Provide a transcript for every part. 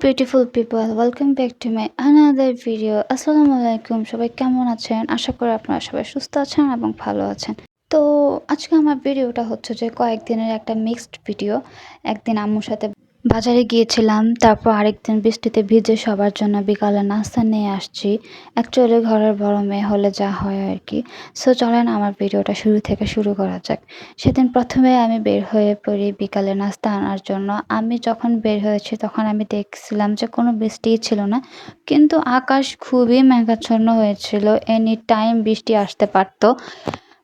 Beautiful people welcome back to my another video আসসালামু আলাইকুম সবাই কেমন আছেন? আশা করি আপনারা সবাই সুস্থ আছেন এবং ভালো আছেন। তো, আজকে আমার ভিডিওটা হচ্ছে যে কয়েকদিনের একটা মিক্সড ভিডিও একদিন আম্মুর সাথে বাজারে গিয়েছিলাম, তারপর আরেকদিন বৃষ্টিতে ভিজে সবার জন্য বিকালে নাস্তা নিয়ে আসছি। অ্যাকচুয়ালি ঘরের বড় মেয়ে হলে যা হয় আর কি। সো চলেন আমার ভিডিওটা শুরু থেকে শুরু করা যাক। সেদিন প্রথমে আমি বের হয়ে পড়ি বিকালে নাস্তা আনার জন্য। আমি যখন বের হয়েছি, তখন আমি দেখছিলাম যে কোনো বৃষ্টিই ছিল না, কিন্তু আকাশ খুবই মেঘাচ্ছন্ন হয়েছিল। এনি টাইম বৃষ্টি আসতে পারতো।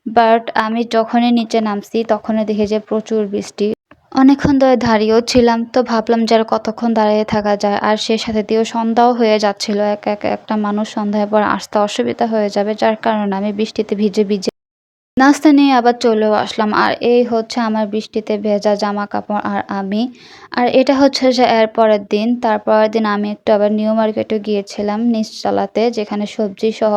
বাট আমি যখনই নিচে নামছি, তখনই দেখি যে প্রচুর বৃষ্টি। অনেকক্ষণ ধরে দাঁড়িয়েও ছিলাম তো ভাবলাম যে আর কতক্ষণ দাঁড়িয়ে থাকা যায়। আর সে সাথে দিয়েও সন্ধ্যাও হয়ে যাচ্ছিল। এক এক একটা মানুষ সন্ধ্যায় পর আসতে অসুবিধা হয়ে যাবে, যার কারণে আমি বৃষ্টিতে ভিজে ভিজে নাস্তা নিয়ে আবার চলেও আসলাম। আর এই হচ্ছে আমার বৃষ্টিতে ভেজা জামা কাপড় আর আমি। আর এটা হচ্ছে যে এর পরের দিন। তারপরের দিন আমি একটু আবার নিউ মার্কেটে গিয়েছিলাম নিচতলাতে যেখানে সবজি সহ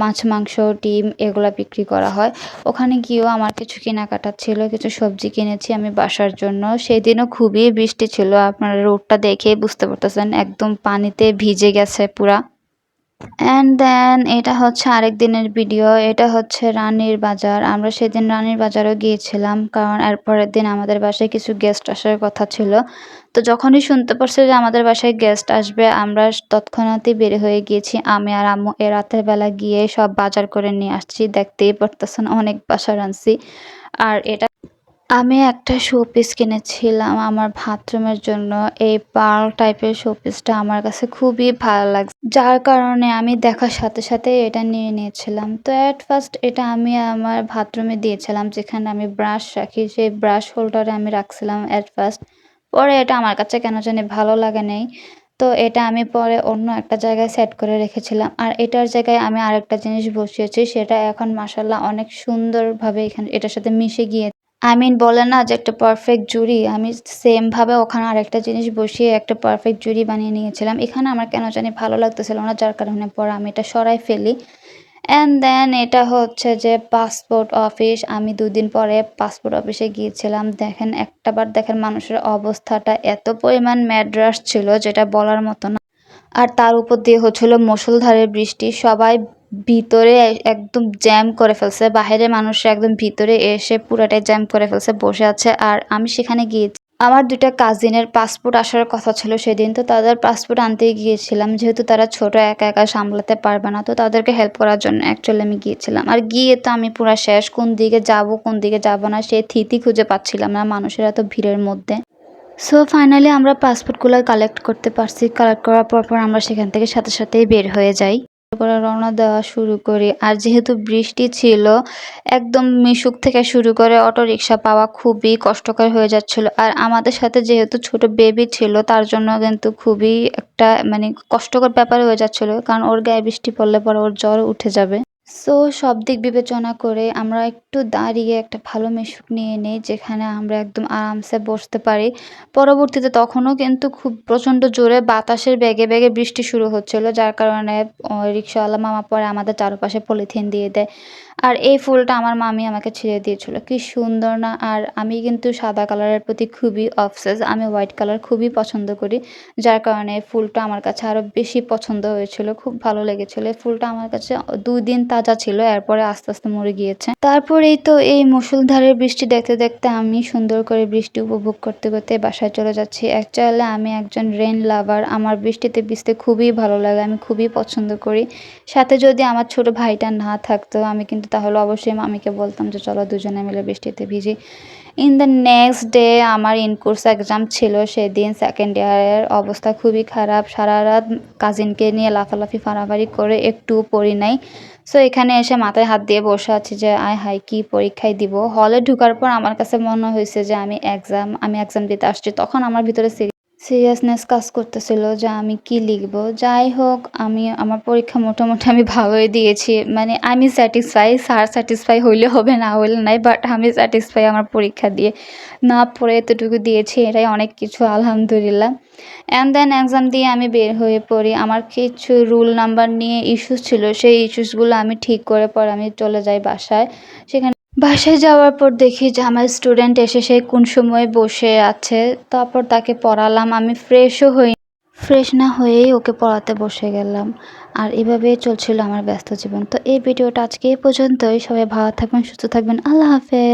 মাছ, মাংস, ডিম এগুলো বিক্রি করা হয়। ওখানে গিয়েও আমার কিছু কেনাকাটা ছিল, কিছু সবজি কিনেছি আমি বাসার জন্য। সেই দিনও খুবই বৃষ্টি ছিল। আপনারা রোডটা দেখেই বুঝতে পারতেছেন, একদম পানিতে ভিজে গেছে পুরা। অ্যান্ড দেন এটা হচ্ছে আরেক দিনের ভিডিও এটা হচ্ছে রানীর বাজার। আমরা সেদিন রানীর বাজারও গিয়েছিলাম, কারণ এর পরের দিন আমাদের বাসায় কিছু গেস্ট আসার কথা ছিল। তো যখনই শুনতে পারছি যে আমাদের বাসায় গেস্ট আসবে, আমরা তৎক্ষণাৎই বের হয়ে গিয়েছি। আমি আর আম্মু এ রাতের বেলা গিয়ে সব বাজার করে নিয়ে আসছি। দেখতেই পারতেছেন অনেক বাসার আনছি। আর এটা আমি একটা শোপিস কিনেছিলাম আমার বাথরুমের জন্য। এই পার্ল টাইপের শোপিসটা আমার কাছে খুবই ভালো লাগছে। যার কারণে আমি দেখার সাথে সাথে এটা নিয়ে নিয়েছিলাম। তো অ্যাট ফার্স্ট এটা আমি আমার বাথরুমে দিয়েছিলাম, যেখানে আমি ব্রাশ রাখি। সেই ব্রাশ হোল্ডারে আমি রাখছিলাম অ্যাট ফার্স্ট পরে এটা আমার কাছে কেন জানি ভালো লাগে নেই। তো এটা আমি পরে অন্য একটা জায়গায় সেট করে রেখেছিলাম। আর এটার জায়গায় আমি আরেকটা জিনিস বসিয়েছি, সেটা এখন মাসাল্লাহ অনেক সুন্দরভাবে এখানে এটার সাথে মিশে গিয়ে আই মিন বলে না যে একটা পারফেক্ট জুড়ি আমি সেমভাবে ওখানে আরেকটা জিনিস বসিয়ে একটা পারফেক্ট জুড়ি বানিয়ে নিয়েছিলাম। এখানে আমার কেন জানি ভালো লাগতেছিল না, যার কারণে পরে আমি এটা সরাই ফেলি। অ্যান্ড দেন এটা হচ্ছে যে পাসপোর্ট অফিস আমি দুদিন পরে পাসপোর্ট অফিসে গিয়েছিলাম। দেখেন, একটাবার দেখেন মানুষের অবস্থাটা। এত পরিমাণ ম্যাড্রাস ছিল যেটা বলার মতো না। আর তার উপর দিয়ে হচ্ছিল মুষলধারে বৃষ্টি। সবাই ভিতরে একদম জ্যাম করে ফেলছে। বাইরে মানুষ একদম ভিতরে এসে পুরাটাই জ্যাম করে ফেলছে, বসে আছে। আর আমি সেখানে গিয়েছি। আমার দুইটা কাজিনের পাসপোর্ট আসার কথা ছিল সেদিন। তো তাদের পাসপোর্ট আনতে গিয়েছিলাম। যেহেতু তারা ছোট, একা একা সামলাতে পারবে না। তো তাদেরকে হেল্প করার জন্য অ্যাকচুয়ালি আমি গিয়েছিলাম। আর গিয়ে তো আমি পুরো শেষ। কোন দিকে যাব, কোন দিকে যাব না সেই থিতি খুঁজে পাচ্ছিলাম না মানুষের এত ভিড়ের মধ্যে। সো ফাইনালি আমরা পাসপোর্টগুলো কালেক্ট করতে পারছি। কালেক্ট করার পর পর আমরা সেখান থেকে সাথে সাথেই বের হয়ে যাই। করে রওনা দেওয়া শুরু করি। আর যেহেতু বৃষ্টি ছিল, একদম মিশুক থেকে শুরু করে অটো রিক্সা পাওয়া খুবই কষ্টকর হয়ে যাচ্ছিল। আর আমাদের সাথে যেহেতু ছোট বেবি ছিল, তার জন্য কিন্তু খুবই একটা মানে কষ্টকর ব্যাপার হয়ে যাচ্ছিল। কারণ ওর গায়ে বৃষ্টি পড়লে পরে ওর জ্বর উঠে যাবে। সো সব দিক বিবেচনা করে আমরা একটু দাঁড়িয়ে একটা ভালো মেশুক নিয়ে নিই, যেখানে আমরা একদম আরামসে বসতে পারি। পরবর্তীতে তখনও কিন্তু খুব প্রচণ্ড জোরে বাতাসের বেগে বেগে বৃষ্টি শুরু হচ্ছিল, যার কারণে রিক্সাওয়ালা মামা পরে আমাদের চারপাশে পলিথিন দিয়ে দেয়। আর এই ফুলটা আমার মামি আমাকে ছিঁড়ে দিয়েছিল। কি সুন্দর না? আর আমি কিন্তু সাদা কালারের প্রতি খুবই অফসেস আমি হোয়াইট কালার খুবই পছন্দ করি। যার কারণে ফুলটা আমার কাছে আরও বেশি পছন্দ হয়েছিল, খুব ভালো লেগেছিল। এই ফুলটা আমার কাছে দুই দিন তাজা ছিল, এরপরে আস্তে আস্তে মরে গিয়েছে। তারপরেই তো এই মুষলধারের বৃষ্টি দেখতে দেখতে আমি সুন্দর করে বৃষ্টি উপভোগ করতে করতে বাসায় চলে যাচ্ছি। অ্যাকচুয়ালি আমি একজন রেন লাভার আমার বৃষ্টিতে ভিজতে খুবই ভালো লাগে, আমি খুবই পছন্দ করি। সাথে যদি আমার ছোট ভাইটা না থাকতো, আমি কিন্তু তাহলে অবশ্যই মামিকে বলতাম যে চলো দুজনে মিলে বৃষ্টিতে ভিজি। ইন দ্য নেক্সট ডে আমার ইনকোর্স এক্সাম ছিল সেদিন সেকেন্ড ইয়ারের অবস্থা খুবই খারাপ। সারা রাত কাজিনকে নিয়ে লাফালাফি, ফাড়াফাড়ি করে একটু পড়ি নাই। সো এখানে এসে মাথায় হাত দিয়ে বসে আছি যে, আয় হাই কি পরীক্ষায় দিব? হলে ঢোকার পর আমার কাছে মনে হয়েছে যে, আমি এক্সাম আমি এক্সাম দিতে আসছি। তখন আমার ভিতরে সিরিয়াসনেস কাজ করতেছিল যে আমি কি লিখব? যাই হোক, আমি, আমার পরীক্ষা মোটামুটি আমি ভালোই দিয়েছি। মানে আমি স্যাটিসফাই স্যার স্যাটিসফাই হইলে হবে, না হইলে নাই বাট আমি স্যাটিসফাই আমার পরীক্ষা দিয়ে। না পড়ে এতটুকু দিয়েছি, এটাই অনেক কিছু, আলহামদুলিল্লাহ। অ্যান্ড দেন এক্সাম দিয়ে আমি বের হয়ে পড়ি। আমার কিছু রুল নাম্বার নিয়ে ইস্যুস ছিল, সেই ইস্যুসগুলো আমি ঠিক করে পর আমি চলে যাই বাসায়। সেখানে বাসায় যাওয়ার পর দেখি যে আমার স্টুডেন্ট এসে সে কোন সময় বসে আছে। তারপর তাকে পড়ালাম। আমি ফ্রেশও হই ফ্রেশ না হয়েই ওকে পড়াতে বসে গেলাম। আর এভাবে চলছিল আমার ব্যস্ত জীবন। তো এই ভিডিওটা আজকে এই পর্যন্তই। সবাই ভালো থাকবেন, সুস্থ থাকবেন। আল্লাহ হাফেজ।